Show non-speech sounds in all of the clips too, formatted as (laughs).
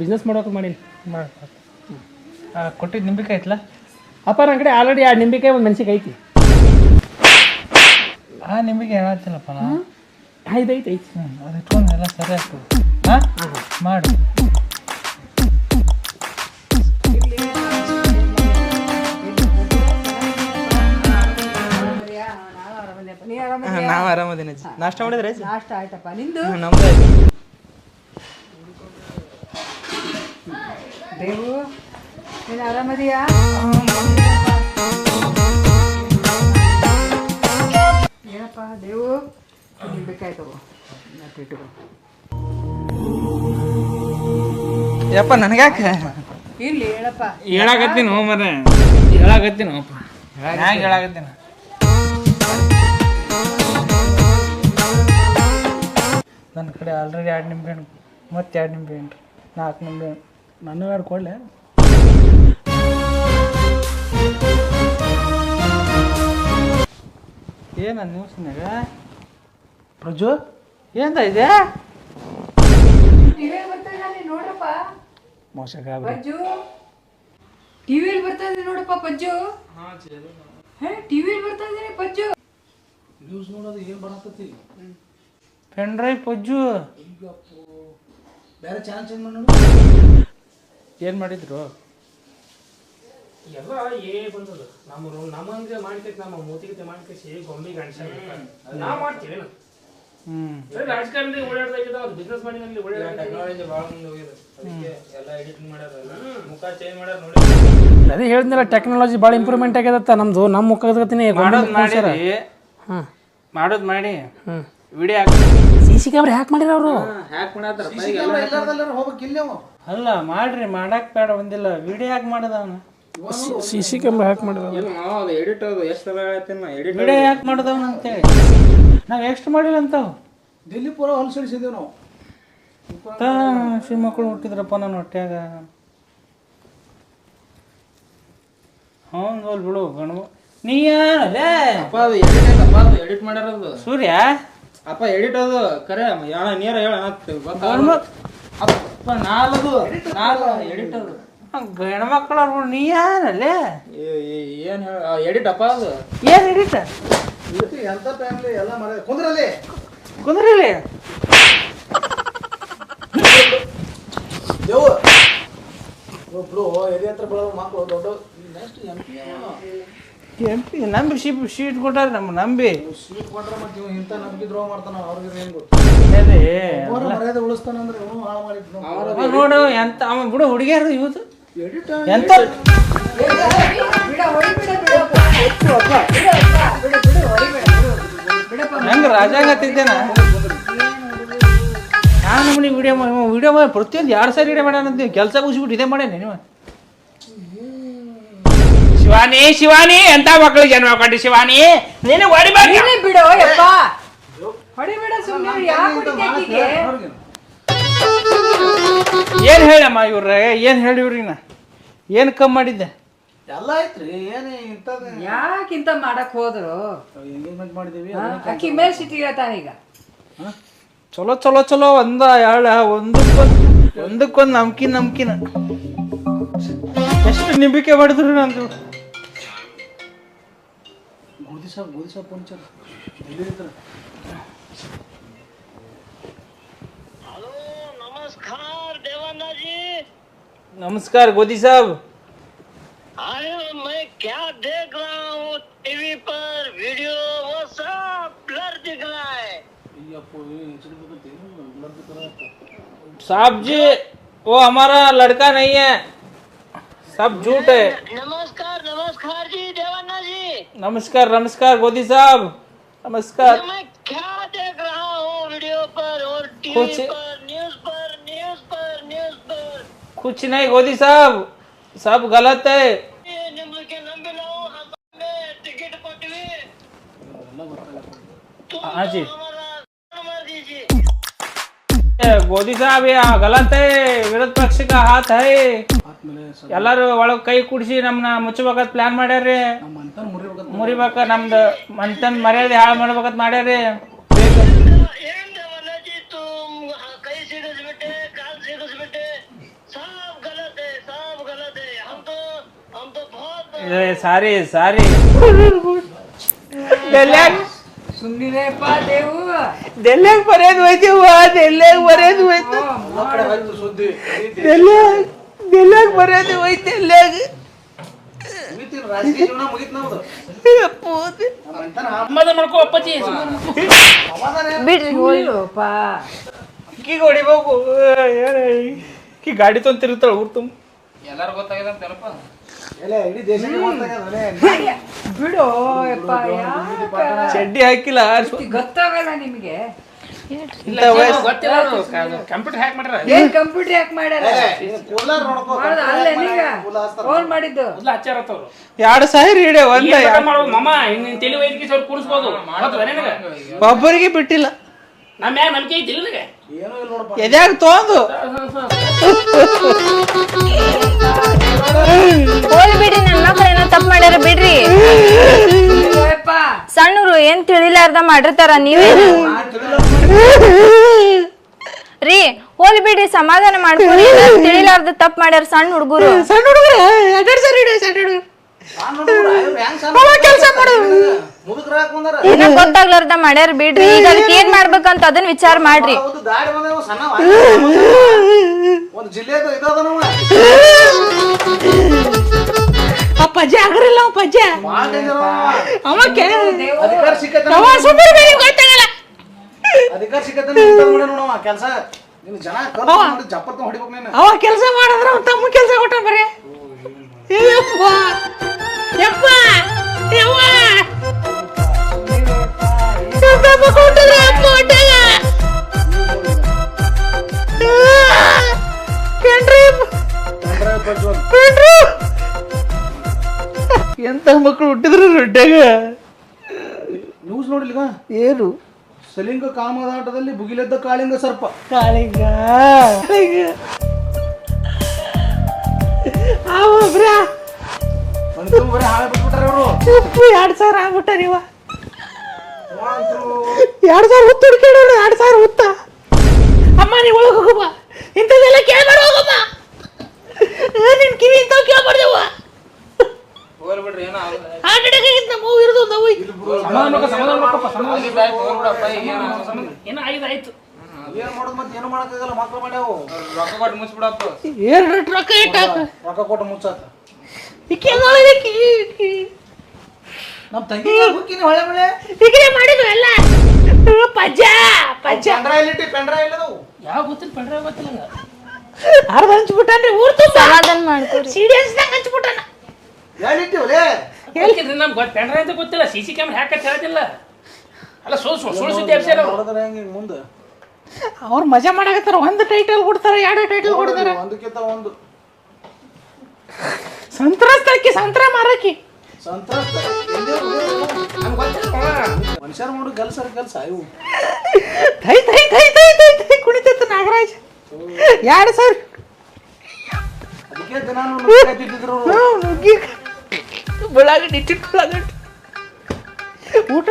Business ಮಾಡೋಕೆ ಮಾಡೀನಿ. ಕೊಟ್ಟಿದ್ದು ನಿಂಬಿಕಾಯಿ ಐತ್ಲ? ಅಪ್ಪ ನನ್ನ ಕಡೆ ಆಲ್ರೆಡಿ ಆ ನಿಂಬಿಕಾಯಿ ಒಂದು ಮೆಣಸಿಗೆ ಐತಿ. ಆ ನಿಂಬಿಕಾಯಿ ಹೇಳತ್ತಿಲ್ಲಪ್ಪ ನಾ. ಐದು ಐತಿ ಐತಿ. ಹ್ಞೂ ಅದು ಇಟ್ಕೊಂಡು ಎಲ್ಲ ಸರಿ ಆಗ್ತದೆ. ಹಾಂ? ಮಾಡು. ನಾವು ಆರಾಮದೇನೆ ನಾಷ್ಟ ಮಾಡಿದ್ರೆ ನಾಷ್ಟ ಆಯ್ತಪ್ಪ. ನಿಂದು? ನಮ್ದು ದೇವು ನೀನು ಆರಾಮದಿಯಾ? ಏನಪ್ಪ ದೇವು? ನಿಂಬೇಕಾಯ್ತು ಇಟ್ಕೊ ಯಪ್ಪ ನನಗ್ಯಾಕ? ಇರ್ಲಿ ಹೇಳಪ್ಪ. ಹೇಳಾಕತ್ತೀನಿ ಹೋ ಮರ ಹೇಳಾಕತ್ತೀನಿ ಅಪ್ಪ. ಹ್ಯಾಂಗ ಹೇಳಾಕತ್ತೀನಿ? ನನ್ನ ಕಡೆ ಆಲ್ರೆಡಿ ಎರಡು ನಿಂಬೆ ಹಣ್ಣು ಮತ್ತೆ ಎರಡು ನಿಂಬೆ ಹಣ್ಣು ನಾಲ್ಕು ನಿಂಬೆ ಹಣ್ಣು ನಾನು ಎರಡು ಕೊಡಲೆ. ಏನ ನ್ಯೂಸ್ನಾಗ ಪ್ರಜು ಏನಂತ ಇದೆ? ನೋಡ್ರಪ್ಪ. ಮೋಸ ಗಾಬರಿ ಪಜ್ಜು ಟಿವಿಯಲ್ಲಿ ಬರ್ತಾ ಇದೆ ನೋಡಪ್ಪ ಪಜ್ಜು ಹೇ ಟಿವಿಯಲ್ಲಿ ಬರ್ತಾ ಇದೆ ಪಜ್ಜು ಪೆನ್ ಡ್ರೈವ್ ಪಜ್ಜು ಬೇರೆ ಚಾನ್ಸ್ ಏನು ಮಾಡಿ ಏನು ಮಾಡಿದ್ರು? ಎಲ್ಲ ಏ ಬಂದದ ನಮ್ಮ ನಮ್ಮಂಗೆ ಮಾಡ್ತೈತಿ ನಮ್ಮ ಮೂತಿಗತೆ ಮಾಡ್ಕೇಸಿ ಗೊಂಬೆ ಅನ್ಸ ನಾ ಮಾಡ್ತೀವಿ ಹ್ಞೂ ರಾಜಕಾರಣದಾಗ ಓಡಾಡ್ದಾಗಿದ್ದ ಅದು ಬಿಸ್ನೆಸ್ ಮಾಡಿ ಓಡಾಡ ಟೆಕ್ನಾಲಜಿ ಬಹಳ ಮುಂದೆ ಹೋಗಿದೆ. ಅದಕ್ಕೆ ಎಲ್ಲ ಎಡಿಟಿಂಗ್ ಮಾಡ್ಯಾರ ಮುಖ ಚೇಂಜ್ ಮಾಡ್ಯಾರ ನೋಡಿ. ಅದೇ ಹೇಳಿದ್ನಲ್ಲ ಟೆಕ್ನಾಲಜಿ ಭಾಳ ಇಂಪ್ರೂವ್ಮೆಂಟ್ ಆಗ್ಯದತ್ತ ನಮ್ದು. ನಮ್ಮ ಮುಖದಗತಿನೇ ಮಾಡೋದು ಮಾಡಿರಿ ಹಾಂ. ಮಾಡೋದು ಮಾಡಿ. ಹ್ಞೂ ವಿಡಿಯೋ ಹಾಕಿ ಸಿ ಸಿ ಕ್ಯಾಮ್ರಾ ಹ್ಯಾಕ್ ಮಾಡಿರ ಅವರು ಹ್ಯಾಕ್ ಮಾಡತ್ತಾರ ಅಲ್ಲ ಮಾಡ್ರಿ ಮಾಡಕ್ ಬೇಡ ಒಂದಿಲ್ಲ. ವಿಡಿಯೋ ಯಾಕೆ ಮಾಡದವನ? CC C C camera hack ಮಾಡಿದ ಇಲ್ಲ ಮಾವ ಅದು ಎಡಿಟ್ ಅದು. ಎಷ್ಟು ಸಲ ಹೇಳ್ತೀನಿ ನಾ ಎಡಿಟ್ ವಿಡಿಯೋ ಯಾಕೆ ಮಾಡದವನ ಅಂತೇಳಿ. ನಾವು ಎಷ್ಟು ಮಾಡಿಲ್ಲ ಅಂತಾವ್? ದಿಲ್ಲಿ ಪೂರ ಹೊಲಸಿಡಿಸಿದ್ದೇವೆ ನಾವು. ತಾ ಮಕ್ಕಳು ಹುಟ್ಟಿದ್ರಪ್ಪ ನನ್ನ ಹೊಟ್ಯಾಗ. ಹೌದು ಹೋಲ್ ಬಿಡು ಗಣಮ ನೀ ಅಪ್ಪ ಅದು ಎಡಿಟ್ ಅಪ್ಪ ಅದು ಎಡಿಟ್ ಮಾಡ್ಯಾರ ಅದು ಸೂರ್ಯ? ಅಪ್ಪ ಎಡಿಟ್ ಅದು. ಕರೆ ಯಾವ ನೀರ ಹೇಳ ಗಂಡ್ಮಕ್ ಅಪ್ಪ. ನಾಲದು ನಾಲ ಎಡಿಟ್ ಅದು ಗಂಡ್ಮಕ್ಳು ಬಿಡು ನೀ ಯಾರಲ್ಲೇ? ಏನು ಹೇಳ ಎಡಿಟ್ ಅಪ್ಪ ಅದು ಏನು ಹಿಡಿತ ಎಂತ ಫ್ಯಾಮಿಲಿ ಎಲ್ಲ ಮರ ಕುಂದ್ರಲ್ಲಿ. ಕುಂದ್ರಿಲಿ ದೇವು ಒಬ್ರು ಎದೆ ಹತ್ರ ಬರೋದು ಮಕ್ಕಳು ದೊಡ್ಡ next M P M P ನಂಬಿ ಶೀಪ್ ಶೀಟ್ ಕೊಟ್ಟಾರ ನಮ್ಮ ನಂಬಿ. ಸ್ವೀಟ್ ಕೊಟ್ರೆ ಮತ್ತೆ ಇವ ಇಂಥ ನಂಬಿಕೆ ದ್ರೋಹ ಮಾಡ್ತಾನ ಅವ್ರಿಗೆ ಏನು ಗೊತ್ತು? ಅದೇ. ಅವ್ರ ಮರ್ಯಾದೆ ಉಳಿಸ್ತಾನಂದ್ರೆ ಇವನು ಹಾಳು ಮಾಡಿದ್ರು ಅವ ನೋಡು ಎಂತ ಅವ ಬಿಡು ಹುಡುಗಿಯರು ಇವತ್ತು ಎಡಿಟ್ ಎಂತ? ಹೆಂಗ ರಾಜಾಗತ್ತಿದ್ದೇನ ನಾನು ನಮ್ಮನಿ ವಿಡಿಯೋ ವಿಡಿಯೋ ಮಾಡಿ ಪ್ರತಿಯೊಂದು ಎರಡು ಸಾರಿ ವಿಡಿಯೋ ಮಾಡ್ಯಾನಂತ ಕೆಲಸ ಮುಗಿಸ್ಬಿಟ್ಟು ಇದೇ ಮಾಡ್ಯಾನೆ ನೀವು ಶಿವಾನಿ ಶಿವಾನಿ ಎಂತ ಮಕ್ಕಳಿಗೆ ಜನ್ಮ ಕೊಟ್ಟು ಶಿವಾನಿ ನೀನು ಹೊಡಿಬೇಡ ನೀನೇ ಬಿಡು ಯಪ್ಪ. ಹೊಡಿಬೇಡ ಸುಮ್ಮನೆ ಯಾಕೆ ಏನು ಹೇಳಮ್ಮ ಇವ್ರ ಏನು ಹೇಳಿ ನಾ ಏನು ಕಮ್ ಮಾಡಿದ್ದೆ? ಎಲ್ಲ ಐತ್ರಿ ಏನು ಇಂಥದ್ದು. ಯಾಕಿಂತ ಮಾಡಕ್ ಹೋದ್ರು? ಎಂಗೇಜ್ಮೆಂಟ್ ಮಾಡಿದೀವಿ ಅಕ್ಕಿ ಮೇಲೆ ಸಿಟಿ ಹೇಳ್ತಾನೆ ಈಗ. ಚಲೋ ಚಲೋ ಚಲೋ ಒಂದ ಎರಡ ಒಂದಕ್ಕೊಂದು ಒಂದಕ್ಕೊಂದು ನಮ್ಕಿನ್ ನಮ್ಕಿನ. ಎಷ್ಟು ನಿಂಬಿಕೆ ಮಾಡಿದ್ರು ನಂದು गोदी साहब गोदी साहब चल। धीरे हेलो नमस्कार जी नमस्कार गोदी साहब। अरे मैं क्या देख रहा हूँ? टीवी पर वीडियो वो सब ब्लर दिख रहा है। साहब जी वो हमारा लड़का नहीं है। सब झूठ है। नमस्कार नमस्कार नमस्कार गोदी साहब। नमस्कार। मैं क्या देख रहा हूँ वीडियो पर और टीवी कुछ- पर न्यूज़ पर न्यूज़ पर न्यूज़ पर। कुछ नहीं गोदी साहब। सब गलत है। ये के लाओ टिकट हाँ। जी। ಮೋದಿ ಸಾಹೇಬ್ ಗಲಂತೆ ವಿರೋಧ ಪಕ್ಷಕ್ಕ ಹಾತ್ ಹೈ ಎಲ್ಲಾರು ಒಳಗ್ ಕೈ ಕುಡಿಸಿ ನಮ್ನ ಮುಚ್ಚಬೇಕಂತ ಪ್ಲಾನ್ ಮಾಡ್ಯಾರ್ರಿ. ಮುರಿಬೇಕ ನಮ್ದು ಮಂತನ್ ಮರ್ಯಾದೆ ಹಾಳು ಮಾಡ್ಬೇಕಂತ ಮಾಡ್ಯಾರ್ರಿ. ಸಾರಿ ಸಾರಿ. ಸುಮ್ಮನಿರಪ್ಪ ದೇವು. ಡೆಲ್ಯಾಗ ಬರೆಯೋದು ಹೋಯ್ತೀವ ಡೆಲ್ಯಾಗ ಬರೆದು ಹೋಯ್ತು. ಸುದ್ದಿ ಡೆಲ್ಯಾಗ ಡೆಲ್ಯಾಗ ಬರೆದು ಹೋಯ್ತು ಸಮಾಧಾನ ಮಾಡ್ಕೋ ಅಪ್ಪಾಜಿ. ಬಿಡ್ರಿ ಹೋಯ್ಲಪ್ಪ ಹೊಡಿಬೇಕು. ಕಿ ಗಾಡಿ ತೊಗೊಂಡ್ ತಿರುಗ್ತಾಳ ಊರ್ ತುಂಬ. ಎಲ್ಲಾರು ಗೊತ್ತಾಗಿದೆ ಅಂತ ಬಿಡು? ಚಡ್ಡಿ ಹಾಕಿಲ್ಲ. ಇಷ್ಟ್ ಗೊತ್ತಾಗಲ್ಲ ನಿಮಗೆ. ಕಂಪ್ಯೂಟರ್ ಹ್ಯಾಕ್ ಮಾಡ್ಯಾರ ಏನ್ ಕಂಪ್ಯೂಟರ್ ಫೋನ್ ಮಾಡಿದ್ದು? ಎರಡು ಸಾವಿರ ಒಂದ ತಲೆ ವೈದ್ಯಕೀಯ ಕೂಡಿಸ್ಬೋದು ಒಬ್ಬರಿಗೆ ಬಿಟ್ಟಿಲ್ಲ. ನಮ್ಮ ಮ್ಯಾಗ ನಂಬಿಕೆ ಐತಿ ಎದ್ಯಾಗ ತೊಂದು? (laughs) ಹೋಲ್ ಬಿಡ್ರಿ ನನ್ ಮಕ್ಳು ಏನೋ ತಪ್ಪು ಮಾಡ್ಯಾರ ಬಿಡ್ರಿ. ಸಣ್ಣರು ಏನ್ ತಿಳಿಲಾರ್ದ ಮಾಡಿರ್ತಾರ ನೀವೇ? ರೀ ಹೋಲ್ ಬಿಡಿ ಸಮಾಧಾನ ಮಾಡ್ಕೊಂಡು ತಿಳಿಲಾರ್ದ ತಪ್ಪು ಮಾಡ್ಯಾರ ಸಣ್ಣ ಹುಡುಗರು ಸಣ್ಣ ಹುಡುಗರು. ಕೆಲಸ ಮಾಡೋದು ಗೊತ್ತಾಗ್ಲಾರ್ದ ಮಾಡ್ಯಾರ ಬಿಡ್ರಿ. ಈಗ ಅದಕ್ಕೆ ಏನ್ ಮಾಡ್ಬೇಕಂತ ಅದನ್ನ ವಿಚಾರ ಮಾಡ್ರಿ. ಪಜ್ಜೆ ಆಗರಿಲ್ಲ ಅವ. ಅಧಿಕಾರ ಗೊತ್ತಾಗಲ್ಲ. ಸಿಕ್ಕತ್ತ ಕೆಲಸ. ನಿನ್ ಜನ ಹೊಡಿಬೇಕು ನೀನು. ಅವ ಕೆಲಸ ಮಾಡಿದ್ರ ಅವ ತಮ್ಮ ಕೆಲಸ ಕೊಟ್ಟ ಬರೀ. ಎಂತ ಮಕ್ಕಳು ಹುಟ್ಟಿದ್ರು ರೊಟ್ಟೆಗ ನ್ಯೂಸ್ ನೋಡಿಲ್ಗ ಏನು? ಸಲಿಂಗ ಕಾಮದಾಟದಲ್ಲಿ ಬುಗಿಲೆದ್ದ ಕಾಳಿಂಗ ಸರ್ಪ. ಕಾಳಿಂಗ. ಉಪ್ಪು ಎರಡು ಸಾವಿರ ಆಗ್ಬಿಟ್ಟ ನೀವ. ಎರಡು ಸಾವಿರ ಹುತ್ತು ಹುಡ್ಕ್ಯಾಡೋಣ ಎರಡು ಸಾವಿರ ಹುತ್ತ ಅಮ್ಮ ನೀವು ಒಳಗೆ ಇಂಥದ್ದೆಲ್ಲ ಕೇಳ್ಬೇಡ ಹೋಗಮ್ಮ ಏ, ನಿನ್ ಕಿವಿ ಇಂಥವ್ ಕೇಳ್ಬಾರ್ದವ್ವ ಹೋಗ್ಬಿಡ್ರಿ ಏನೋ ಹಾರ್ಟ್ ಅಟ್ಯಾಕ್ ಆಗಿತ್ತು ನಮ್ಮ ಅವ್ವ ಇರೋದು ನಾವು ಸಮಾಧಾನ ಮಾಡ್ಕೊ ಸಮಾಧಾನ ಮಾಡ್ಕೊಪ್ಪ ಸಮಾಧಾನ ಏನ ಆಗಿದೆ ಆಯ್ತು. ಏನ್ ಮಾಡೋದು ಮತ್ತೆ? ಏನು ಮಾಡಕ್ಕಾಗಲ್ಲ ಮಕ್ಳು ಮಾಡ್ಯಾವು ರೊಕ್ಕ ಕೊಟ್ಟು ಮುಚ್ಬಿಡಪ್ಪ. ಎರಡು ರೊಕ್ಕ ಇಟ್ಟಾಕ ರೊಕ್ಕ ಕೊಟ್ಟು ಮುಚ್ಚಾತ ಈಕೆ ನೋಡಿದೆ ನಮ್ಮ ತಂಗಿ ಹೋಗ್ತೀನಿ ಹೊಳೆ ಮಳೆ? ಈಗಲೇ ಮಾಡಿದ್ವು ಎಲ್ಲ? ಪಜ್ಜ ಪಜ್ಜ. ಪೆಂಡ್ರೈವ್ ಇಟ್ಟಿ ಪೆಂಡ್ರೈವ್ ಇಲ್ಲದವು ಯಾವ ಗೊತ್ತಿಲ್ಲ ಪಂಡ್ರೆ ಗೊತ್ತಿಲ್ಲ ನಂಗೆ. ಅರ್ಧ ಹಂಚ್ಬಿಟ್ಟಾನ್ರಿ ಊರ್ ತುಂಬ. ಸಮಾಧಾನ ಮಾಡ್ಕೊರಿ ಸೀಡಿಯಸ್ನಾಗ ಹಂಚ್ಬಿಟ್ಟಾನ. ಗೊತ್ತಿಲ್ರಿ ನಮ್ಗೆ ಗೊತ್ತೇನ್ರ ಅಂತ ಗೊತ್ತಿಲ್ಲ. ಸಿ ಸಿ ಕ್ಯಾಮ್ರಾ ಹ್ಯಾಕ್ ಅಂತ ಅಲ್ಲ ಸುಳ್ಳು ಸುಳ್ಳು ಸುಳ್ಳು ಸುದ್ದಿ ಎಬ್ಸ್ಯಾರ ಅವ್ರು. ನೋಡಿದ್ರೆ ಹೆಂಗೆ ಮುಂದೆ? ಅವ್ರು ಮಜಾ ಮಾಡಾಕತ್ತಾರ. ಒಂದು ಟೈಟಲ್ ಕೊಡ್ತಾರ ಎರಡು ಟೈಟಲ್ ಕೊಡ್ತಾರ. ಒಂದಕ್ಕಿಂತ ಒಂದು. ಸಂತ್ರಸ್ತಕ್ಕೆ ಸಂತ್ರ ಮಾರಕಿ. ಸಂತ್ರಸ್ತ. ಮನುಷ್ಯರು ಮಾಡು ಕೆಲಸ ಕೆಲಸ ಇವು ಥೈ ಥೈ ಥೈ ಥೈ ಥೈ ಥೈ ಕುಣಿತೈತೆ ನಾಗರಾಜ್. ಎರಡು ಸಾವಿರ. ಅದಕ್ಕೆ ದಿನ ನುಗ್ಗಿದ್ರು ಉಳ್ಳಾಗಡ್ಡಿ ಚಿಕ್ಕ ಉಳ್ಳಾಗಡ್ಡಿ ಊಟ.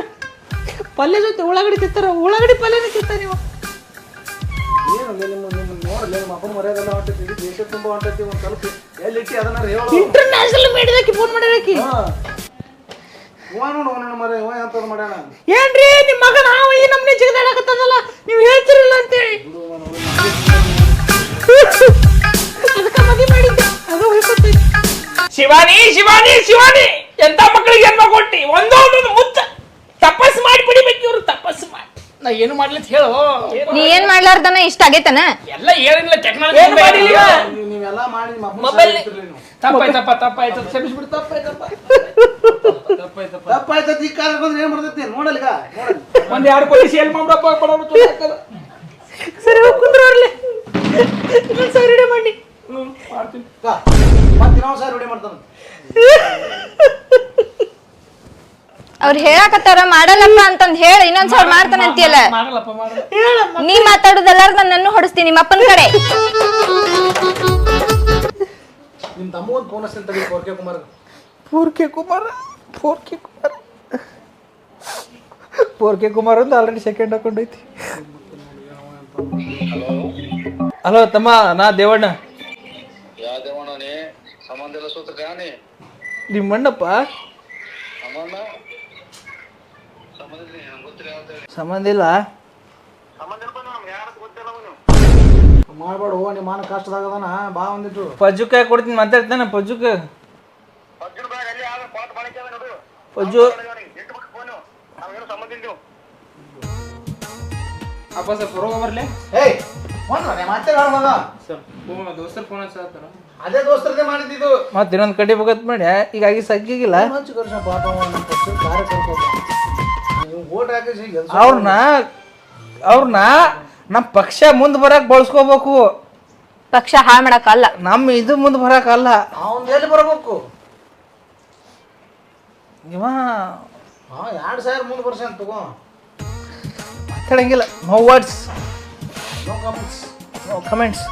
ಪಲ್ಯ ಜೊತೆ ಉಳ್ಳಾಗಡ್ಡಿ ತಿಂತಾರ? ಉಳ್ಳಾಗಡ್ಡಿ ಪಲ್ಯನೇ ನೀವು? ಅದನ್ನ ಇಂಟರ್ನ್ಯಾಷನಲ್ ಮಾಡಿದಾಕಿ ಫೋನ್ ಏನ್ರಿ ನಿಮ್ಮ ಮಗನ ನಾವು ಈ ನಮ್ನೆ ಜಿಗದಾಡಕತ್ತದಲ್ಲ? ನೀವು ಹೇಳ್ತಿರಲ್ಲ ಅಂತೇಳಿ. ಶಿವಾನಿ ಶಿವಾನಿ ಶಿವಾನಿ! ಎಂತ ಮಕ್ಕಳಿಗೆ ಜನ್ಮ ಕೊಟ್ಟಿ? ಒಂದೊಂದೊಂದು ಮುತ್ತ. ತಪಸ್ ಮಾಡಿ ಬಿಡಿಬೇಕು ಇವ್ರು ತಪಸ್ ಮಾಡಿ. ನಾ ಏನು ಮಾಡ್ಲಿತ್ ಹೇಳು. ನೀ ಏನ್ ಮಾಡ್ಲಾರ್ದನ? ಇಷ್ಟ ಆಗೈತನ? ಎಲ್ಲ ಏನಿಲ್ಲ ಟೆಕ್ನಾಲಜಿ ಏನು ಮಾಡಿಲ್ಲ ನೀವು- ನೀವೆಲ್ಲ ಮಾಡಿ ನಿಮ್ಮ ಅಪ್ಪನ ಮೊಬೈಲ್- ಸಾಯ್ತಿರ್ಲಿ ನೀವು. ತಪ್ಪಾಯ್ತಪ್ಪ ತಪ್ಪಾಯ್ತು ಕ್ಷಮಿಸ್ಬಿಡು. ತಪ್ಪಾಯ್ತಪ್ಪ ತಪ್ಪಾಯ್ತದ ಈ ಕಾಲ ಬಂದ್ರೆ ಏನ್ ಬರ್ತೈತಿ ಒಂದ್ ಎರಡು ಕೋಟಿ ಸೇಲ್ ಮಾಡ್ಬಿಡಪ್ಪ ಕೊಡೋರು ಚಲೋ ಆಗ್ತದ. ಸರಿ ಹೋಗಿ ಕುಂದ್ರವ್ರಲ್ಲೇ ಸರಿ ರೆಡಿ ಮಾಡಿ ಮತ್ತೆ ನಾವು ಸಾರ್ ರೆಡಿ ಮಾಡ್ತಾನ. ಅವ್ರು ಹೇಳಕತ್ತಾರ ಮಾಡಲ್ಲಪ್ಪ ಅಂತಂದ್ ಹೇಳಿ ಇನ್ನೊಂದ್ಸಲ ಮಾಡ್ತಾನೆ ಅಂತೀಯಲ್ಲ? ಮಾಡಲ್ಲಪ್ಪ ಮಾಡಲ್ಲ. ನೀ ಮಾತಾಡುದಲ್ಲಾರ್ದ ನನ್ನ ಹೊಡಿಸ್ತೀನಿ ನಿಮ್ಮ ಅಪ್ಪನ ಕಡೆ. ನಿಮ್ಮ ತಮ್ಮ ಒಂದು ಫೋನ್ ತಡಿ ಕೋರ್ಕೆ Kumar. Four K Kumar? Four K Kumar? Four K Kumar ಅಂತ ಆಲ್ರೆಡಿ ಸೆಕೆಂಡ್ ಹಾಕೊಂಡೈತಿ. ಹಲೋ ತಮ್ಮ ನಾ ದೇವಣ್ಣ. ದೇವಣ್ಣನೇ ಸಂಬಂಧ ಇಲ್ಲ? ಮಾಡ್ಬೇಡ ನಿಮ್ಮ ಮಾನ ಕಷ್ಟದಾಗದಾನ ಬಾ ಒಂದಿಟ್ಟು ಪಜ್ಜುಕ ಕೊಡ್ತೀನಿ ಮಾತಾಡ್ತಾನೆ ಪಜ್ಜುಕ ಪಜ್ಜು ಅಪ್ಪ ಸರ್ ಹೊರಗೆ ಬರ್ಲಿ? ಏಯ್ ಫೋನ್ ದೋಸ್ತರ ಫೋನ್ ಹಚ್ಚಾತಾರ ಅದೇ ದೋಸ್ತರದೇ ಮಾಡಿದ್ದು. ಮತ್ತೆ ಇನ್ನೊಂದು ಕಡೆ ಬಗತ್ ಮಾಡಿ ಹೀಗಾಗಿ ಸಗ್ಗಿಗಿಲ್ಲ. ಅವ್ರನ್ನ ಅವ್ರನ್ನ ನಮ್ಮ ಪಕ್ಷ ಮುಂದೆ ಬರಕ್ ಬಳಸ್ಕೋಬೇಕು. ಪಕ್ಷ ಹಾಳು ಮಾಡಕ್ಕಲ್ಲ. ನಮ್ಮ ಇದು ಮುಂದೆ ಬರಕಲ್ಲ ಅವ್ನ್ ಎಲ್ಲಿ ಬರ್ಬೇಕು? ಇವ ಎರಡು ಎರಡ್ ಸಾವಿರ ಮುಂದೆ ಅಂತ ತಗೋ. ಮಾತಾಡಂಗಿಲ್ಲ. No words no comments no comments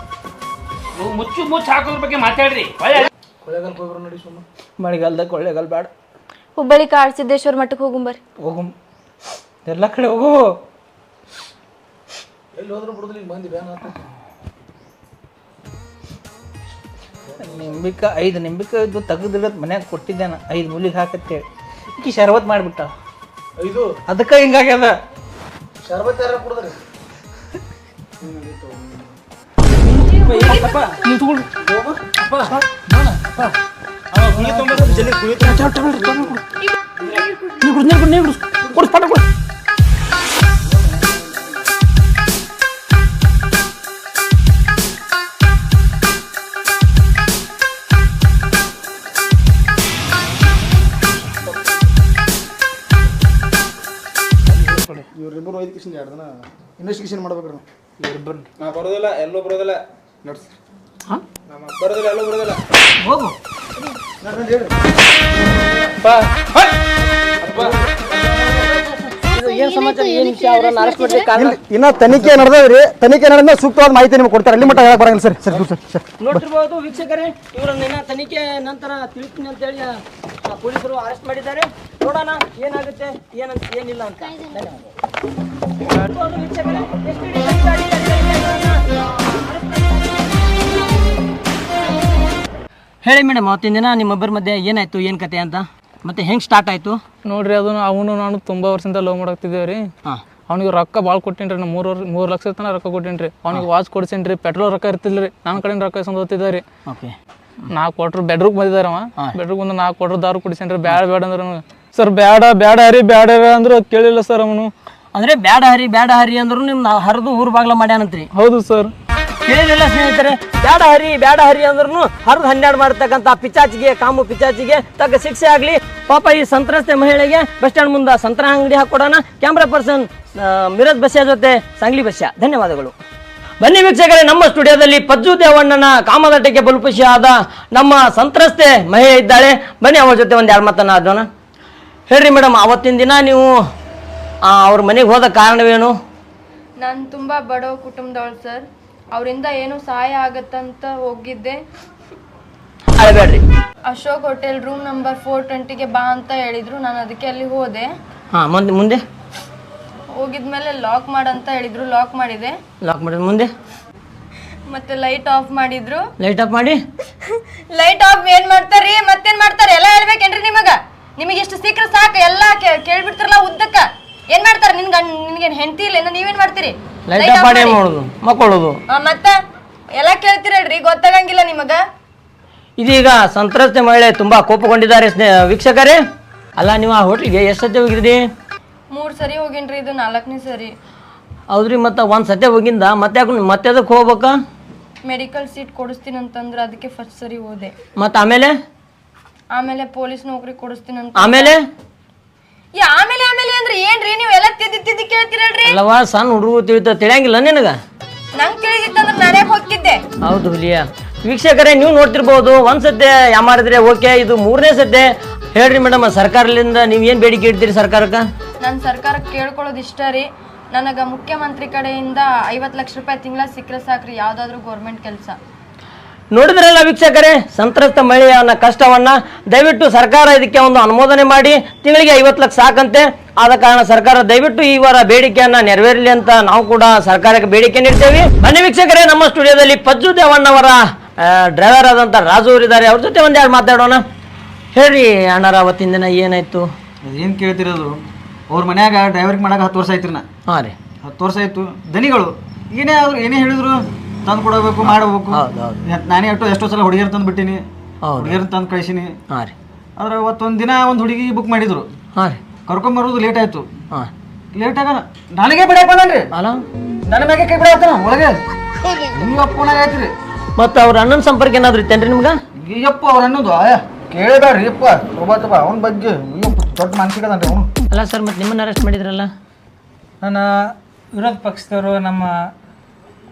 ಮುಚ್ಚು ಮುಚ್ಚು ಹಾಕೋದ್ರ ಬಗ್ಗೆ ಮಾತಾಡ್ರಿ. ಒಳ್ಳೆ ಕೊಳ್ಳೇಗಾಲ ಹೋಗ್ರು ನೋಡಿ ಸುಮ್ಮನೆ ಮಳೆಗಾಲದಾಗ ಕೊಳ್ಳೇಗಾಲ ಬೇಡ ಹುಬ್ಬಳ್ಳಿ ಕಾಡ್ಸಿದ್ದೇಶ್ವರ ಮಠಕ್ಕೆ ಹೋಗುಂಬರ್ರಿ ಹೋಗುಂ ಎಲ್ಲ ಕಡೆ ಹೋಗು. ಎಲ್ಲಿ ಹೋದ್ರು ಬಿಡುದಿಲ್ಲ ಈಗ ಮಂದಿ ಬ್ಯಾನ್ ಆತ ನಿಂಬಿಕ ಐದು ನಿಂಬಿಕ ಇದ್ದು ತೆಗೆದಿಡೋದು ಮನ್ಯಾಗ ಕೊಟ್ಟಿದ್ದೆ ನಾ ಐದು ಮೂಲಿಗೆ ಹಾಕತ್ತೇಳಿ ಈಕಿ ಶರ್ಬತ್ ಮಾಡಿಬಿಟ್ಟ. ಐದು? ಅದಕ್ಕೆ ಹಿಂಗಾಗ್ಯದ. ಶರ್ಬತ್ ಯಾರ ಕುಡಿದ್ರಿ? ಇವ್ರಿಬ್ಬರು ವೈದ್ಯಕೇಶನ್ ಎರಡು ದಿನ. ಇನ್ವೆಸ್ಟಿಗೇಷನ್ ಮಾಡ್ಬೇಕ್ರಿ ನಾ ಬರೋದಿಲ್ಲ ಎಲ್ಲೋ ಬರೋದಿಲ್ಲ. ಹೋಗು. ಇನ್ನ ತನಿಖೆ ನಡೆದವ್ರಿ ತನಿಖೆ ನಡೆದ ಸೂಕ್ತವಾದ ಮಾಹಿತಿ ನಿಮ್ಗೆ ಕೊಡ್ತಾರೆ. ಅಲ್ಲಿ ಮಟ್ಟ ಹೇಳಕ್ ಬರಂಗಿಲ್ಲ. ಸರ್ ಸರ್ ಸರ್ ಸರ್ ನೋಡ್ತಿರ್ಬೋದು ವೀಕ್ಷಕರೇ ಇವರನ್ನ ತನಿಖೆ ನಂತರ ತಿಳಿಸ್ತೀನಿ ಅಂತೇಳಿ ಆ, ಪೊಲೀಸರು ಅರೆಸ್ಟ್ ಮಾಡಿದ್ದಾರೆ. ನೋಡೋಣ ಏನಾಗುತ್ತೆ ಏನಂತ ಏನಿಲ್ಲ ಅಂತ. ಧನ್ಯವಾದ ವೀಕ್ಷಕರೇ, ಎಷ್ಟು ಹೇಳಿ ಮೇಡಮ್ ಅವತ್ತಿನ ದಿನ ನಿಮ್ಮೊಬ್ಬರ ಮಧ್ಯೆ ಏನಾಯ್ತು ಏನು ಕತೆ ಅಂತ? ಮತ್ತೆ ಹೆಂಗ್ ಸ್ಟಾರ್ಟ್ ಆಯ್ತು? ನೋಡ್ರಿ ಅದು ಅವನು ನಾನು ತುಂಬಾ ವರ್ಷದಿಂದ ಲವ್ ಮಾಡಾಕ್ತಿದ್ದೇವೆ ರೀ. ಹಾಂ. ಅವ್ನಿಗೆ ರೊಕ್ಕ ಭಾಳ ಕೊಟ್ಟೇನ್ರಿ ನಾನು ಮೂರು ವರ್ಷ ಮೂರು ಲಕ್ಷ ತನಕ ರೊಕ್ಕ ಕೊಟ್ಟೇನ್ರಿ ಅವ್ನಿಗೆ ವಾಚ್ ಕೊಡ್ಸೇನ್ರಿ ಪೆಟ್ರೋಲ್ ರೊಕ್ಕ ಇರ್ತಿಲ್ರಿ ರೀ. ನನ್ನ ಕಡೆ ರೊಕ್ಕ ಇಸ್ಕೊಂಡ್ ರೀ. ಓಕೆ. ನಾಲ್ಕು ಕೊಟ್ರು ಬೆಡ್ರೂಮ್ ಬಂದಿದ್ದಾರೆ ಅವ. ಬೆಡ್ರೂಮ್ ಬಂದು ನಾಲ್ಕು ಕೊಟ್ರು ದಾರು ಕುಡಿಸೇನ್ರಿ ಬ್ಯಾಡ ಬ್ಯಾಡ ಅಂದ್ರೆ ಸರ್ ಬ್ಯಾಡ ಬ್ಯಾಡ ಹರಿ ಬ್ಯಾಡ ಹರಿ ಅಂದ್ರೆ ಕೇಳಿಲ್ಲ ಸರ್ ಅವನು. ಅಂದ್ರೆ ಬ್ಯಾಡ ಹರಿ ಬ್ಯಾಡ ಹರಿ ಅಂದ್ರು ನಿಮ್ಮ ಹರಿದು ಊರ್ ಬಾಗ್ಲ ಮಾಡ್ಯಾನಂತ್ರಿ. ಹೌದು ಸರ್. ಕೇಳಿರಲಿಲ್ಲ ಸ್ನೇಹಿತರೆ, ಬ್ಯಾಡ ಹರಿ ಬ್ಯಾಡ ಹರಿ ಅಂದ್ರೂ ಹರಿದು ಹನ್ನೆರಡು ಮಾಡ್ತಕ್ಕಂಥ ಪಿಚಾಚಿಗೆ, ಕಾಮು ಪಿಚಾಚಿಗೆ ತಕ್ಕ ಶಿಕ್ಷೆ ಆಗಲಿ. ಪಾಪ ಈ ಸಂತ್ರಸ್ತೆ ಮಹಿಳೆಗೆ ಬಸ್ ಸ್ಟ್ಯಾಂಡ್ ಮುಂದೆ ಸಂತರ ಅಂಗಡಿ ಹಾಕೊಡೋಣ. ಕ್ಯಾಮ್ರಾ ಪರ್ಸನ್ ಮಿರಜ್ ಬಸ್ಯ ಜೊತೆ ಸಂಗ್ಲಿ ಬಸ್ಯ. ಧನ್ಯವಾದಗಳು. ಬನ್ನಿ ವೀಕ್ಷಕರೇ, ನಮ್ಮ ಸ್ಟುಡಿಯೋದಲ್ಲಿ ಪಜ್ಜು ದೇವಣ್ಣನ ಕಾಮದಟ್ಟಕ್ಕೆ ಬಲುಪುಷಿಯಾದ ನಮ್ಮ ಸಂತ್ರಸ್ತೆ ಮಹಿಳೆ ಇದ್ದಾಳೆ. ಬನ್ನಿ ಅವರ ಜೊತೆ ಒಂದು ಎರಡು ಮಾತನ್ನ ಆದೋಣ ಹೇಳ್ರಿ ಮೇಡಮ್, ಅವತ್ತಿನ ದಿನ ನೀವು ಅವ್ರ ಮನೆಗೆ ಹೋದ ಕಾರಣವೇನು? ನಾನು ತುಂಬ ಬಡವ ಕುಟುಂಬದವಳು ಸರ್. ಅವರಿಂದ ಏನು ಸಹಾಯ ಆಗತ್ತಂತ ಹೋಗಿದ್ದೆ. ಅಳಬೇಡ್ರಿ. Ashok hotel room number four ಟ್ವೆಂಟಿಗೆ ಬಾ ಅಂತ ಹೇಳಿದ್ರು. ನಾನು ಅದಕ್ಕೆ ಅಲ್ಲಿ ಹೋದೆ. ಹಾಂ ಮುಂದೆ ಮುಂದೆ. ಹೋಗಿದ್ಮೇಲೆ ಲಾಕ್ ಮಾಡಂತ ಹೇಳಿದ್ರು. ಲಾಕ್ ಮಾಡಿದೆ. ಲಾಕ್ ಮಾಡಿದ ಮುಂದೆ. ಮತ್ತೆ ಲೈಟ್ ಆಫ್ ಮಾಡಿದ್ರು. ಲೈಟ್ ಆಫ್ ಮಾಡಿ. ಲೈಟ್ ಆಫ್ ಏನ್ ಮಾಡ್ತಾರಿ? ಮತ್ತೇನ್ ಮಾಡ್ತಾರೆ? ಎಲ್ಲ ಹೇಳ್ಬೇಕೇನ್ರಿ ನಿಮಗ? ನಿಮಗೆ ಇಷ್ಟು ಸೀಕ್ರೆ ಸಾಕು? ಎಲ್ಲ ಕೇಳ್ಬಿಡ್ತಾರಲ್ಲ ಉದ್ದಕ್ಕ. ಏನ್ ಮಾಡ್ತಾರ? ನಿನ್ ಗಂಡ ನಿನ್ಗೇನ್ ಹೆಂಡತಿ ಇಲ್ಲ ನೀವೇನ್ ಮಾಡ್ತೀರಿ? ಲೈಟ್ ಆಫ್ ಮಾಡಿ ಮಾಡಿ. ಮಾಡೋದು ಮಕ್ಕಳೋದು ಆ, ಮತ್ತ? ಎಲ್ಲ ಕೇಳ್ತಿರಲ್ರಿ ಗೊತ್ತಾಗಂಗಿಲ್ಲ ನಿಮಗ. ಇದೀಗ ಸಂತ್ರಸ್ತೆ ಮಹಿಳೆ ತುಂಬಾ ಕೋಪಗೊಂಡಿದ್ದಾರೆ ಸ್ನೇ- ವೀಕ್ಷಕರೇ. ಅಲ್ಲ ನೀವು ಆ ಹೋಟ್ಲಿಗೆ ಎಷ್ಟು ಸತಿ ಹೋಗಿದ್ರಿ? ಮೂರ್ ಸರಿ ಹೋಗಿನ್ರಿ ಇದು ನಾಲ್ಕನೇ ಸರಿ. ಹೌದ್ರಿ ಮತ್ತೆ ಒಂದು ಸತಿ ಹೋಗಿಂದ ಮತ್ತೆ ಯಾಕೆ ಮತ್ತೆ ಅದಕ್ಕೆ ಹೋಗ್ಬೇಕ? ಮೆಡಿಕಲ್ ಸೀಟ್ ಕೊಡಿಸ್ತೀನಿ ಅಂತಂದ್ರ ಅದಕ್ಕೆ ಫಸ್ಟ್ ಸರಿ ಹೋದೆ. ಮತ್ತೆ ಆಮೇಲೆ? ಆಮೇಲೆ ಪೊಲೀಸ್ ನೌಕರಿ ಕೊಡಿಸ್ತೀನಿ ಅಂತ ಆಮೇಲೆ? ಅಂದ್ರೆ ಏನ್ರಿ ನೀವು ಎಲ್ಲ ತಿದ್ದಿ ತಿದ್ದಿ ಕೇಳ್ತಿರಲ್ರಿ? ಅಲ್ಲವಾ ಸಣ್ಣ ಹುಡುಗರು ತಿಳಿತ ತಿಳಿಯಂಗಿಲ್ಲ ನಿನಗ? ನಂಗ್ ತಿಳಿದಿತ್ತಂದ್ರ ನಾನೇ ಹೋಗ್ತಿದ್ದೆ? ಹೌದು ಹುಲಿಯ. ವೀಕ್ಷಕರೇ ನೀವು ನೋಡ್ತಿರ್ಬೋದು ಒಂದ್ ಯಾ ಯಾಮಾರಿದ್ರೆ ಓಕೆ ಇದು ಮೂರನೇ ಸದ್ಯ ಹೇಳ್ರಿ ಮೇಡಮ್ ಸರ್ಕಾರದಿಂದ ನೀವು ಏನು ಬೇಡಿಕೆ ಇಡ್ತೀರಿ ಸರ್ಕಾರಕ್ಕೆ? ನನ್ ಸರ್ಕಾರಕ್ಕೆ ಕೇಳ್ಕೊಳ್ಳೋದು ಇಷ್ಟ ರೀ. ನನಗ ಮುಖ್ಯಮಂತ್ರಿ ಕಡೆಯಿಂದ ಐವತ್ತು ಲಕ್ಷ ರೂಪಾಯಿ ತಿಂಗಳ ಸಿಕ್ಕರೆ ಸಾಕ್ರಿ ಯಾವ್ದಾದ್ರು ಗೌರ್ಮೆಂಟ್ ಕೆಲಸ. ನೋಡಿದ್ರಲ್ಲ ವೀಕ್ಷಕರೇ ಸಂತ್ರಸ್ತ ಮಹಿಳೆಯ ಕಷ್ಟವನ್ನ? ದಯವಿಟ್ಟು ಸರ್ಕಾರ ಇದಕ್ಕೆ ಒಂದು ಅನುಮೋದನೆ ಮಾಡಿ ತಿಂಗಳಿಗೆ ಐವತ್ತು ಲಕ್ಷ ಸಾಕಂತೆ. ಆದ ಕಾರಣ ಸರ್ಕಾರ ದಯವಿಟ್ಟು ಇವರ ಬೇಡಿಕೆಯನ್ನ ನೆರವೇರಲಿ ಅಂತ ನಾವು ಕೂಡ ಸರ್ಕಾರಕ್ಕೆ ಬೇಡಿಕೆ ನೀಡ್ತೇವೆ. ಮನೆ ವೀಕ್ಷಕರೇ ನಮ್ಮ ಸ್ಟುಡಿಯೋದಲ್ಲಿ ಪಜ್ಜು ದೇವಣ್ಣವರ ಡ್ರೈವರ್ ಆದಂತ ರಾಜು ಇದ್ದಾರೆ. ಅವ್ರ ಜೊತೆ ಒಂದೆರಡು ಮಾತಾಡೋಣ? ಹೇಳಿ ಅಣ್ಣಾರ ಅವತ್ತಿನ ದಿನ ಏನಾಯ್ತು? ಏನು ಕೇಳ್ತಿರೋದು? ಅವ್ರ ಮನ್ಯಾಗ ಡ್ರೈವರ್ಗೆ ಮಾಡಾಕ ಹತ್ತು ವರ್ಷ ಆಯ್ತು ನಾ ಹಾಂ ರೀ. ಹತ್ತು ವರ್ಷ ಆಯ್ತು. ದನಿಗಳು ಏನೇ ಅವ್ರು ಏನೇ ಹೇಳಿದ್ರು ತಂದು ಕೊಡಬೇಕು ಮಾಡಬೇಕು. ನಾನೇ ಅಷ್ಟು ಎಷ್ಟೋ ಸಲ ಹುಡುಗಿಯರ್ ತಂದು ಬಿಟ್ಟಿನಿ. ಹುಡುಗಿಯರ್ ತಂದು ಕಳಿಸಿನಿ. ಹಾಂ ರೀ. ಆದ್ರೆ ಅವತ್ತೊಂದು ದಿನ ಒಂದು ಹುಡುಗಿ ಬುಕ್ ಮಾಡಿದ್ರು. ಹಾಂ ರೀ. ಕರ್ಕೊಂಬರೋದು ಲೇಟ್ ಆಯ್ತು. ಹಾಂ. ಲೇಟ್ ಆಗ ನನಗೆ ಬಿಡಪ್ಪ ಬಂದನ್ರಿ. ಅಲ್ಲ? ನನ್ನ ಮ್ಯಾಗೆ ಕೈ ಬಿಡತ್ತ ಒಳಗೆ? ನಿಮ್ಗೆ ಫೋನಾಗ ಆಯ್ತ್ರಿ. ಮತ್ತು ಅವ್ರ ಅಣ್ಣನ ಸಂಪರ್ಕ ಏನಾದ್ರು ಇತ್ತೇನ್ರಿ ನಿಮ್ಗೆ? ಅಯ್ಯಪ್ಪ ಅವ್ರ ಅನ್ನೋದು ಕೇಳಬೇಡ್ರಿ ಅಪ್ಪ ಒಬ್ಬತ್ತಪ್ಪ ಅವನ ಬಗ್ಗೆ ಅಯ್ಯಪ್ಪ ದೊಡ್ಡ ಅದನ್ರಿ ಅವನು. ಅಲ್ಲ ಸರ್ ಮತ್ತೆ ನಿಮ್ಮನ್ನ ಅರೆಸ್ಟ್ ಮಾಡಿದ್ರಲ್ಲ? ನನ್ನ ವಿರೋಧ ಪಕ್ಷದವರು ನಮ್ಮ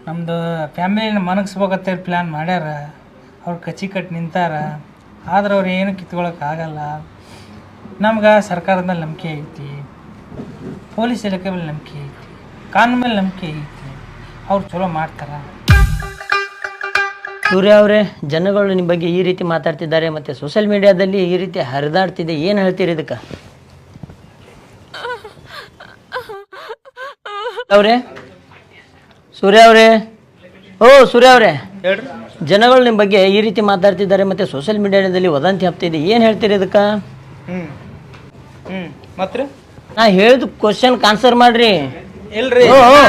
ನಮ್ದು ಫ್ಯಾಮಿಲಿನ ಮನಗಿಸ್ಬೇಕಂತ ಪ್ಲ್ಯಾನ್ ಮಾಡ್ಯಾರ. ಅವ್ರು ಕಚ್ಚಿ ಕಟ್ಟಿ ನಿಂತಾರ. ಆದ್ರೆ ಅವ್ರು ಏನು ಕಿತ್ಕೊಳಕ್ಕೆ ಆಗಲ್ಲ. ನಮ್ಗೆ ಸರ್ಕಾರದ ಮೇಲೆ ನಂಬಿಕೆ ಐತಿ ಪೊಲೀಸ್ ಇಲಾಖೆ ಮೇಲೆ ನಂಬಿಕೆ ಐತಿ ಕಾನೂನು ಮೇಲೆ ನಂಬಿಕೆ ಐತಿ ಅವ್ರು ಚಲೋ ಮಾಡ್ತಾರೆ. ಸೂರ್ಯ ಅವರೇ ಜನಗಳು ನಿಮ್ಮ ಬಗ್ಗೆ ಈ ರೀತಿ ಮಾತಾಡ್ತಿದ್ದಾರೆ ಮತ್ತು ಸೋಷಿಯಲ್ ಮೀಡಿಯಾದಲ್ಲಿ ಈ ರೀತಿ ಹರಿದಾಡ್ತಿದೆ ಏನು ಹೇಳ್ತೀರಿ ಇದಕ್ಕೆ? ಅವರೇ ಸೂರ್ಯ ಅವರೇ ಓ ಸೂರ್ಯ ಅವರೇ ಜನಗಳು ನಿಮ್ಮ ಬಗ್ಗೆ ಈ ರೀತಿ ಮಾತಾಡ್ತಿದ್ದಾರೆ ಮತ್ತು ಸೋಷಿಯಲ್ ಮೀಡಿಯಾದಲ್ಲಿ ವದಂತಿ ಹಬ್ತಿದೆ ಏನು ಹೇಳ್ತೀರಿ ಇದಕ್ಕೆ? ಹ್ಞೂ ಹ್ಞೂ ಮತ್ತೆ ನಾ ಹೇಳಿದ ಕ್ವಶನ್ ಆನ್ಸರ್ ಮಾಡ್ರಿ. ಇಲ್ರಿ. ಓ, ಓ.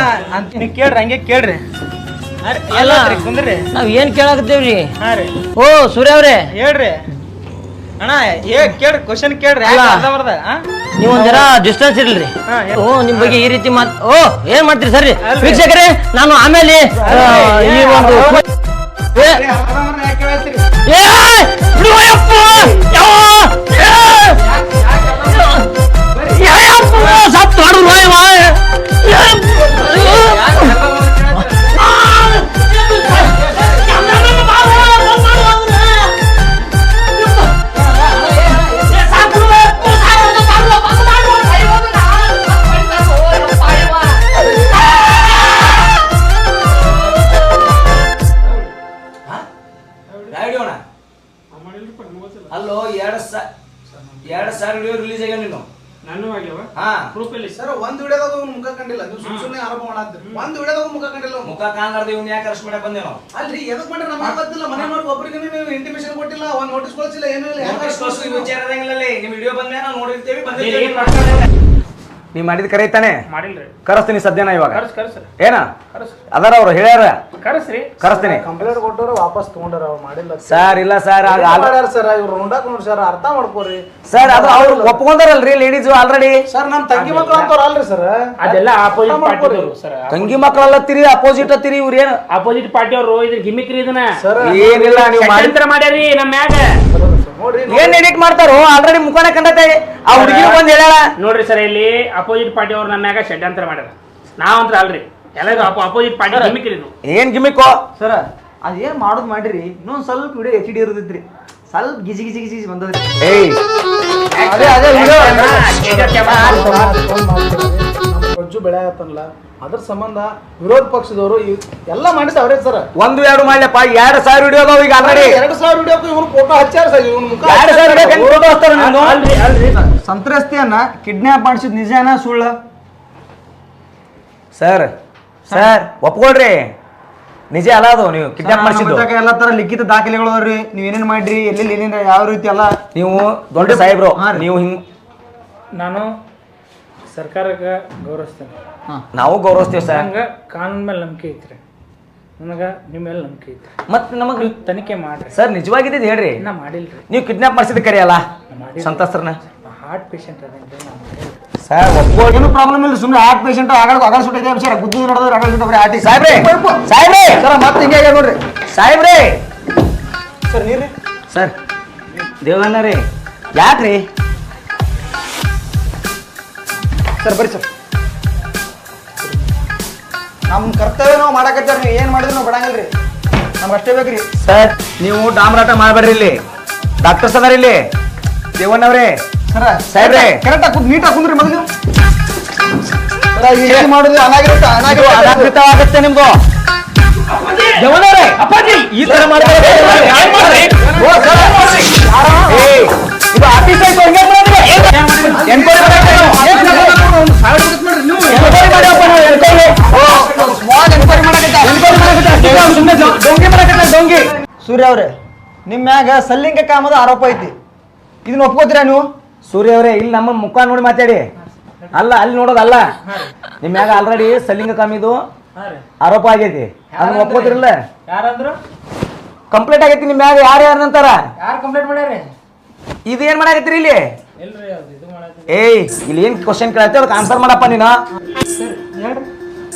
ನೀವು ಕೇಳ್ರಿ ಹಂಗೆ ಕೇಳ್ರಿ. ಅಲ್ಲ ಕುಂದ್ರಿ. ನಾವು ಏನು ಕೇಳಾಕತ್ತೇವ್ರಿ? ಹಾಂ ರೀ. ಓ ಸೂರ್ಯ ಅವ್ರೆ. ಹೇಳ್ರಿ. ಅಣ್ಣ ಏ ಕೇಳ್ರಿ ಕ್ವಶನ್ ಕೇಳ್ರಿ. ಅಲ್ಲ. ಅರ್ಧ ಬರ್ದ? ನೀವು ಒಂಥರ ಡಿಸ್ಟೆನ್ಸ್ ಇರ್ಲಿ ಹಾ, ಹೇಳಿ. ಓ ನಿಮ್ ಬಗ್ಗೆ ಈ ರೀತಿ ಮಾತ್ ಓ ಏನ್ ಮಾಡ್ತೀರಿ ಸರಿ? ವೀಕ್ಷಕರೇ ನಾನು ಆಮೇಲೆ ಆ, ಈ ಒಂದು ಏ, ಏ, ಬಿಡು ಅಯ್ಯಪ್ಪ! ಯಾವ? ど。எதை ನೀ ಮಾಡಿದ ಕರೆ ಕರಸ್ತೀನಿ ಮಾಡಿಲ್ರಿ. ಕರೆಸ್ತೀನಿ ಸದ್ಯನ ಇವಾಗ. ಕರ್ಸ್ ಏನ? ಅದಾರ ಅವ್ರು ಹೇಳ್ಯಾರ? ಕರ್ಸ್ರಿ. ಕರೆಸ್ತೀನಿ. ಕಂಪ್ಲೇಂಟ್ ಕೊಟ್ಟವ್ರು ವಾಪಸ್ ತಗೊಂಡಾರ ಅವ್ರು ಮಾಡಿಲ್ಲ ಸರ್. ಇಲ್ಲ ಸರ್ ಮಾಡ್ಯಾರ ಸರ್? ಇವ್ರು ನೋಡಾಕ್ ನೋಡಿ ಸರ್ ಅರ್ಥ ಮಾಡ್ಕೋರಿ. ಸರ್ ಅದು ಅವ್ರು ಒಪ್ಕೊಂಡಾರಲ್ರಿ ಲೇಡೀಸ್ ಆಲ್ರೆಡಿ ಸರ್ ನಮ್ ತಂಗಿ ಮಕ್ಳು ಅಂತವ್ರ ಅಲ್ರಿ ಸರ್. ಅದೆಲ್ಲ ಅಪೋಸಿಟ್ ಪಾರ್ಟಿದವರು ಸರ್ ತಂಗಿ ಮಕ್ಕಳೆಲ್ಲ ತಿರಿ ಅಪೋಸಿಟ್ ತಿರಿ ಇವ್ರು ಏನು ಅಪೋಸಿಟ್ ಪಾರ್ಟಿ ಅವರು ಇದ್ರ ಗಿಮಿಕ್ರಿ ಇದನ್ನ. ಏನಿಲ್ಲ ನೀವು ಮಾಡಿ ಷಡ್ಯಂತ್ರ ಮಾಡ್ಯಾರಿ ನಮ್ಮ ಮ್ಯಾಗ. ಏನ್ ಎಡಿಟ್ ಮಾಡ್ತಾರೋ? ಆಲ್ರೆಡಿ ಮುಖಾನ ಕಂಡತೆ ಆ ಹುಡುಗಿ ಬಂದ್ ಹೇಳ ನೋಡ್ರಿ ಸರ್ ಇಲ್ಲಿ ಅಪೋಸಿಟ್ ಪಾರ್ಟಿ ಅವ್ರು ನಮ್ಮ ಮ್ಯಾಗ ಷಡ್ಯಂತ್ರ ಮಾಡ್ಯಾರ. ನಾವಂತ್ರ ಅಲ್ರಿ. ಎಲ್ಲರೂ ಅಪೋಸಿಟ್ ಪಾರ್ಟಿ ಗಿಮಿಕ್ ಇದು. ಏನ್ ಗಿಮಿಕೋ ಸರ್ ಏನ್ ಮಾಡುದ್ ಮಾಡಿರಿ? ಇನ್ನೊಂದ್ ಸ್ವಲ್ಪ ವಿಡಿಯೋ ಎಚ್ ಡಿ ಇರೋದಿತ್ರಿ. ಸ್ವಲ್ಪ ಗಿಜಿ ಗಿಜಿ ಗಿಜಿ ಬಂದದ್ರಿ. ಏಯ್. ಅದೇ ಅದೇ ವಿಡಿಯೋ. ನಮ್ಮ ರಜ್ಜು ಬೆಳೆ ಆತಲ್ಲ ಅದ್ರ ಸಂಬಂಧ ವಿರೋಧ ಪಕ್ಷದವರು ಎಲ್ಲ ಮಾಡಿದ ಅವರೇ ಸರ್. ಒಂದು ಎರಡು ಮಾಡ್ಲಪ್ಪ ಎರಡು ಸಾವಿರ ವಿಡಿಯೋ ಅದಾವ ಈಗ ಆಲ್ರೆಡಿ ಎರಡು ಸಾವಿರ ವಿಡಿಯೋಕ್ಕೂ ಇವ್ರು ಫೋಟೋ ಹಚ್ಚಾರ ಸರ್ ಇವ್ನ ಮುಖ ಎರಡ್ ಸಾವಿರ ವಿಡಿಯೋ ಫೋಟೋ ಹಚ್ತಾರ ನಾನು ಅಲ್ರಿ ಅಲ್ರಿ ಸಂತ್ರಸ್ತೆಯನ್ನ ಕಿಡ್ನಾಪ್ ಮಾಡಿಸಿದ್ ನಿಜಾನ ಸುಳ್ಳ? ಸರ್ ಸರ್ ಒಪ್ಕೊಳ್ರಿ. ನಿಜ ಅಲ್ಲ ಅದು ನೀವು ಕಿಡ್ನಾಪ್ ಮಾಡಿಸಿದ್ದು. ಎಲ್ಲ ತರ ಲಿಖಿತ ದಾಖಲೆಗಳು ರೀ ನೀವ್ ಏನೇನ್ ಮಾಡ್ರಿ ಎಲ್ಲೆಲ್ಲಿ ಏನೇನ್ ಯಾವ ರೀತಿ ಎಲ್ಲ? ನೀವು ದೊಡ್ಡ ಸಾಹೇಬ್ರು ಹಾ ನೀವು ಹಿಂಗ್ ನಾನು ಸರ್ಕಾರಕ್ಕೆ ಗೌರವಿಸ್ತೇನೆ. ನಾವು ಗೌರವಿಸ್ತೀವಿ ಸರ್. ನಂಗೆ ಕಾನೂನ್ ಮೇಲೆ ನಂಬಿಕೆ ಐತ್ರಿ. ನನಗೆ ನಿಮ್ಮ ಮೇಲೆ ನಂಬಿಕೆ ಐತ್ರಿ. ಮತ್ತೆ ನಮಗೆ ತನಿಖೆ ಮಾಡ್ರಿ. ಸರ್ ನಿಜವಾಗಿದ್ದು ಹೇಳ್ರಿ. ನಾ ಮಾಡಿಲ್ರಿ ನೀವು ಕಿಡ್ನಾಪ್ ಮಾಡಿಸಿದ ಕರೆಯಲ್ಲ ಸಂತಸ್ತ್ರನ ಹಾರ್ಟ್ ಪೇಷಂಟ್ ಅದೇನ್ರಿ ಸರ್ ಒಪ್ಕೊಳ್ರಿ ಏನು ಪ್ರಾಬ್ಲಮ್ ಇಲ್ಲ ಸುಮ್ಮನೆ ಹಾರ್ಟ್ ಪೇಷಂಟ್ ಆಗ ಆಗ ಸುಟ್ಟಿದೆ ಸರ್ ಗುದ್ದು ನಡೆದ್ರೆ ಆಗ ಸುಟ್ಟು ಆಟಿ ಸಾಹೇಬ್ರೆ ಸಾಹೇಬ್ರೆ! ಸರ್ ಮತ್ತೆ ಹಿಂಗೆ ಆಗ್ಯಾದ ನೋಡ್ರಿ. ಸಾಹೇಬ್ರೆ! ಸರ್ ನೀರ್ರಿ. ಸರ್ ದೇವಣ್ಣ ರೀ. ಯಾಕ್ರಿ? ಸರ್ ಬರ್ರಿ ಸರ್. ನಮ್ಮ ಕರ್ತವ್ಯ ನಾವು ಮಾಡಕತ್ತಾರ ನೀವು ಏನು ಮಾಡಿದ್ರು ನಾವು ಬಿಡಂಗಿಲ್ರಿ ನಮ್ಗೆ ಅಷ್ಟೇ ಬೇಕ್ರಿ. ಸರ್ ನೀವು ಡಾಮ್ರಾಟ ಮಾಡಬೇಡ್ರಿ ಇಲ್ಲಿ. ಡಾಕ್ಟರ್ಸ್ ಅದಾರ ಇಲ್ಲಿ. ದೇವಣ್ಣವ್ರೆ ಸರ ಸಾಹೇಬ್ರೆ. ಕರೆಕ್ಟ್ ಹಾಕುದು ನೀಟ್ ಕುಂದ್ರಿ ಮೊದಲು ಏನು ಮಾಡುದು ಅನಾಗಿರುತ್ತೆ ಅನಾಗಿರುತ್ತೆ ಅನಾಗೃತವಾಗುತ್ತೆ ನಿಮ್ದು. ದೇವಣ್ಣವ್ರೇ ಅಪ್ಪಾಜಿ! ಈ ತರ ಮಾಡ್ತಾರೆ. ಇದು ಆಫೀಸ್ ಆಯ್ತು ಹಂಗೆ ಮಾಡಿದ್ರೆ ಎನ್ಕ್ವೈರಿ ಮಾಡಕ್ಕೆ ಎನ್ಕ್ವೈರಿ ಮಾಡ್ಯಪ್ಪ ನಾವು ಎನ್ಕ್ವೈರಿ ಸ್ಮಾಲ್ ಎನ್ಕ್ವೈರಿ ಮಾಡಕತ್ತ? ಎನ್ಕ್ವೈರಿ ಮಾಡಕ್ಕೆ ಸುಮ್ಮನೆ ಡೊಂಗಿ ಮಾಡಕ್ಕೆ ಡೊಂಗಿ. ಸೂರ್ಯ ಅವ್ರೆ ನಿಮ್ಮ ಮ್ಯಾಗ ಸಲ್ಲಿಂಗ ಕಾಮದ ಆರೋಪ ಐತಿ. ಇದನ್ನ ಒಪ್ಕೋತೀರಾ ನೀವು? ಸೂರ್ಯ ಅವರೇ ಇಲ್ಲಿ ನಮ್ಮ ಮುಖ ನೋಡಿ ಮಾತಾಡಿ. ಅಲ್ಲ ಅಲ್ಲಿ ನೋಡೋದಲ್ಲ ನಿಮ್ ಮ್ಯಾಗ ಆಲ್ರೆಡಿ ಸಲ್ಲಿಂಗ ಕಾಮಿದು ಆರೋಪ ಆಗೈತಿ. ಅದನ್ನ ಒಪ್ಕೋತಿರಲ್ಲ? ಯಾರಂದ್ರು? ಕಂಪ್ಲೀಟ್ ಆಗೈತಿ ನಿಮ್ ಮ್ಯಾಗ. ಯಾರು ಯಾರು ಅಂತಾರ ಯಾರು ಕಂಪ್ಲೇಂಟ್ ಮಾಡ್ಯಾರಿ ಇದು ಏನ್ ಇಲ್ಲಿ? ಏಯ್ ಇಲ್ಲಿ ಏನ್ ಕ್ವಶನ್ ಕೇಳತ್ತೆ ಅದಕ್ಕೆ ಆನ್ಸರ್ ಮಾಡಪ್ಪ ನೀನು?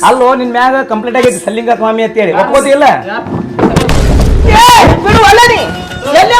ಅಲ್ಲೋ ನಿನ್ ಮ್ಯಾಗ ಕಂಪ್ಲೀಟ್ ಆಗೈತಿ ಸಲ್ಲಿಂಗ ಸ್ವಾಮಿ ಅಂತ ಹೇಳಿ ಒಪ್ಕೋತಿಲ್ಲ ಬಿಡು ಒಲ್ಲನಿ ಎಲ್ಲೇ